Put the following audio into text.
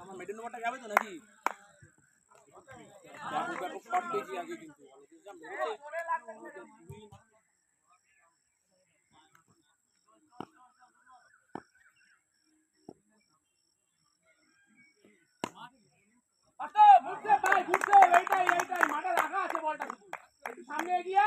আমার মেডেল নম্বরটা যাবে তো নাকি ব্যাপক শট পেয়েছি আগে